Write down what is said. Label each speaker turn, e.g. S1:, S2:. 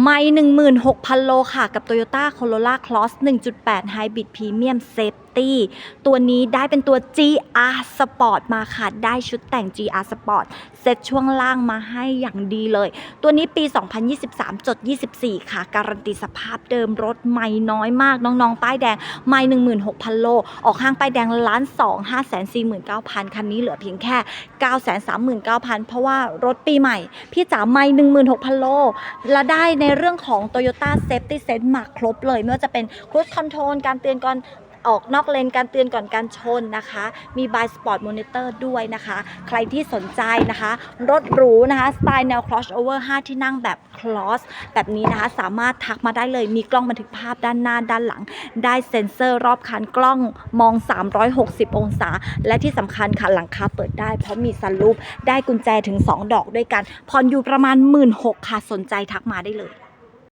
S1: ไม่16,000 โลค่ะ กับ Toyota Corolla Cross 1.8 Hybrid Premium Safety ตัวนี้ได้เป็นตัว GR Sport มาค่ะ ได้ชุดแต่ง GR Sport เซตช่วงล่างมาให้อย่างดีเลย ตัวนี้ปี 2023จด24 ค่ะ การันตีสภาพเดิมรถไม่น้อยมาก น้องๆ ป้ายแดง ไม่16,000 โล ออกห้างป้ายแดงล้าน2 5 4 9 0 0 0คันนี้เหลือเพียงแค่939,000เพราะว่ารถปีใหม่ พี่จ๋าไม่16,000 โล และได้ในเรื่องของ Toyota Safety Sense มาครบเลย ไม่ว่าจะเป็น Cruise Control การเตือนก่อน ออกนอกเลนการเตือนก่อนการชนนะคะ มี By Sport Monitor ด้วยนะคะ ใครที่สนใจนะคะ รถหรูนะคะ สไตล์แนว crossover 5 ที่นั่งแบบ cross แบบนี้นะคะ สามารถทักมาได้เลย มีกล้องบันทึกภาพด้านหน้าด้านหลัง ได้เซ็นเซอร์รอบคันกล้องมอง 360 องศา และที่สำคัญค่ะหลังคาเปิดได้ เพราะมีซันรูปได้กุญแจถึง 2 ดอกด้วยกันผ่อนอยู่ประมาณ 1 6 0 0 0ค่ะสนใจทักมาได้เลย